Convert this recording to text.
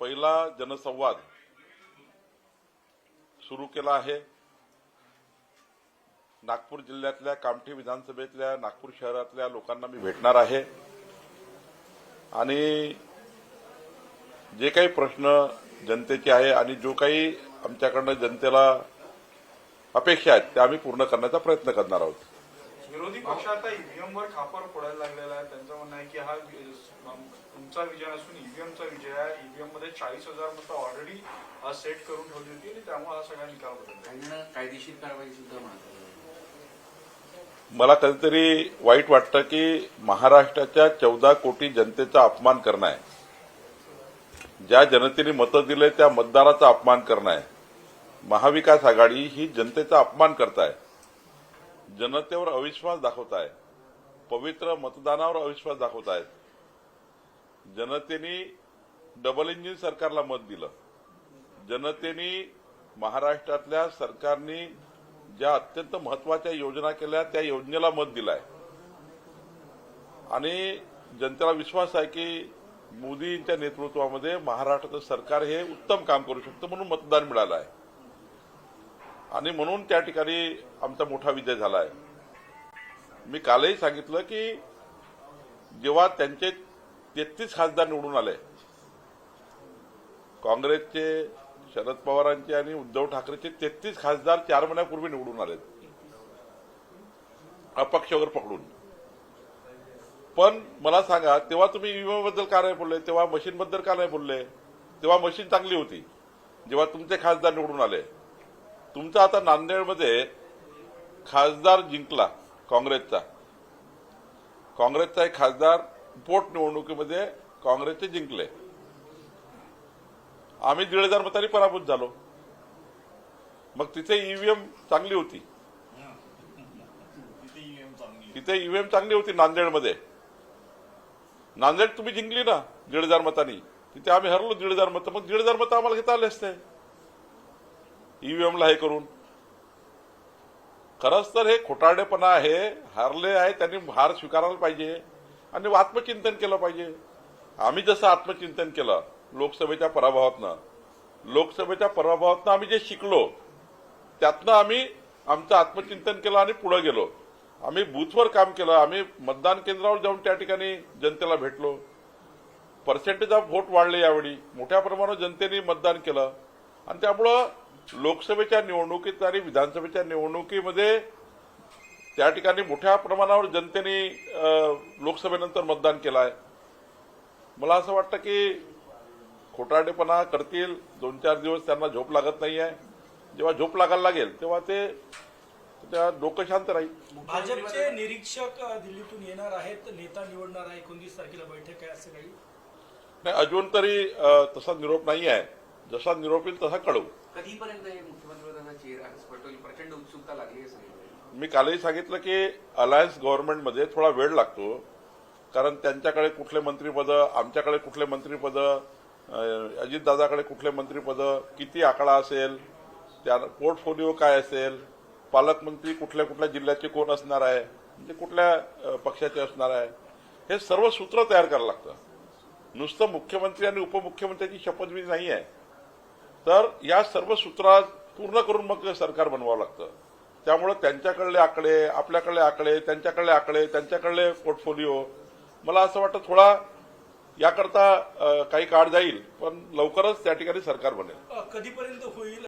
पहिला जनसंवाद सुरू केला आहे. नागपूर जिल्ह्यातल्या कामठी विधानसभेतल्या नागपूर शहरातल्या लोकांना मी भेटणार आहे. आणि जे काही प्रश्न जनतेचे आहे आणि जो काही आमच्याकडनं जनतेला अपेक्षा आहेत त्या आम्ही पूर्ण करण्याचा प्रयत्न करणार आहोत. विरोधी पक्ष आता ईव्हीएम वर खापर फोडायला लागलेला आहे. त्यांचं म्हणणं आहे की हा तुमचा विजय नसून ईव्हीएमचा विजय आहे. ईव्हीएममध्ये चाळीस हजार मतं ऑलरेडी सेट करून ठेवली होती आणि त्यामुळे हा सगळा निकाल बदलला कायदेशीर कारवाई सुद्धा म्हणतात मला कधीतरी वाईट वाटतं की महाराष्ट्राच्या चौदा कोटी जनतेचा अपमान करणं आहे. ज्या जनतेने मतं दिले त्या मतदाराचा अपमान करणं आहे. महाविकास आघाडी ही जनतेचा अपमान करताय. जनतेवर अविश्वास दाखवत आहे. पवित्र मतदानावर अविश्वास दाखवत आहेत. जनतेने डबल इंजिन सरकारला मत दिलं. जनतेने महाराष्ट्रातल्या सरकारने ज्या अत्यंत महत्त्वाच्या योजना केल्या त्या योजनेला मत दिलाय. आणि जनतेला विश्वास आहे की मोदींच्या नेतृत्वामध्ये महाराष्ट्राचं सरकार हे उत्तम काम करू शकतं म्हणून मतदान मिळालं आहे. आणि म्हणून त्या ठिकाणी आमचा मोठा विजय झाला आहे मी कालही सांगितलं की जेव्हा त्यांचे तेहतीस खासदार निवडून आले काँग्रेसचे शरद पवारांचे आणि उद्धव ठाकरेचे तेहतीस खासदार चार महिन्यापूर्वी निवडून आलेत. वगैरे पकडून. पण मला सांगा तेव्हा तुम्ही विम्याबद्दल का नाही बोलले? तेव्हा मशीन बद्दल का नाही बोलले? तेव्हा मशीन चांगली होती जेव्हा तुमचे खासदार निवडून आले. तुमचा आता नांदेडमध्ये खासदार जिंकला काँग्रेसचा. काँग्रेसचा एक खासदार पोट निवडणुकीमध्ये काँग्रेसचे जिंकले. आम्ही दीड हजार मतांनी पराभूत झालो. मग तिथे ईव्हीएम चांगली होती. तिथे ईव्हीएम चांगली होती नांदेडमध्ये. नांदेड तुम्ही जिंकली ना दीड हजार मतांनी. तिथे आम्ही हरलो दीड हजार मतं. मग दीड हजार मतं आम्हाला घेता आले असते. ईव्हीएमला हे करून. खरंच तर हे खोटारडेपणा आहे हारले आहे त्यांनी हार स्वीकारायला पाहिजे आणि आत्मचिंतन केलं पाहिजे. आम्ही जसं आत्मचिंतन केलं लोकसभेच्या पराभवातनं लोकसभेच्या पराभवातनं आम्ही जे शिकलो त्यातनं आम्ही आमचं आत्मचिंतन केलं आणि पुढे गेलो. आम्ही बूथवर काम केलं आम्ही मतदान केंद्रावर जाऊन त्या ठिकाणी जनतेला भेटलो. पर्सेंटेज ऑफ व्होट वाढले यावेळी. मोठ्या प्रमाणावर जनतेने मतदान केलं. आणि त्यामुळं लोकसभेच्या निवडणुकीत आणि विधानसभेच्या निवडणुकीमध्ये त्या ठिकाणी मोठ्या प्रमाणावर जनतेने लोकसभेनंतर मतदान केलं आहे मला असं वाटतं की खोटारडेपणा करतील. दोन चार दिवस त्यांना झोप लागत नाही आहे जेव्हा झोप लागायला लागेल तेव्हा ते त्या डोकं शांत राहील. भाजपचे निरीक्षक दिल्लीतून येणार आहेत नेता निवडणार आहे एकोणतीस तारखेला बैठक आहे असं काही? नाही अजून तरी तसा निरोप नाही आहे जसा निरोप येईल तसा कळवू. प्रचंड उत्सुकता लागली मी कालही सांगितलं की अलायन्स गव्हर्नमेंटमध्ये थोडा वेळ लागतो. कारण त्यांच्याकडे कुठले मंत्रीपदं आमच्याकडे कुठले मंत्रीपदं अजितदादाकडे कुठले मंत्रीपदं किती आकडा असेल त्या पोर्टफोलिओ काय असेल पालकमंत्री कुठल्या कुठल्या जिल्ह्याचे कोण असणार आहे म्हणजे कुठल्या पक्षाचे असणार आहे हे सर्व सूत्र तयार करावं लागतं. नुसतं मुख्यमंत्री आणि उपमुख्यमंत्र्याची शपथविधी नाही आहे. तर या सर्व सूत्रात पूर्ण करून मग सरकार बनवावं लागतं. त्यामुळं त्यांच्याकडले आकडे आपल्याकडले आकडे त्यांच्याकडले आकडे त्यांच्याकडले पोर्टफोलिओ. मला असं वाटतं थोडा याकरता काही काळ जाईल पण लवकरच त्या ठिकाणी सरकार बनेल. कधीपर्यंत होईल?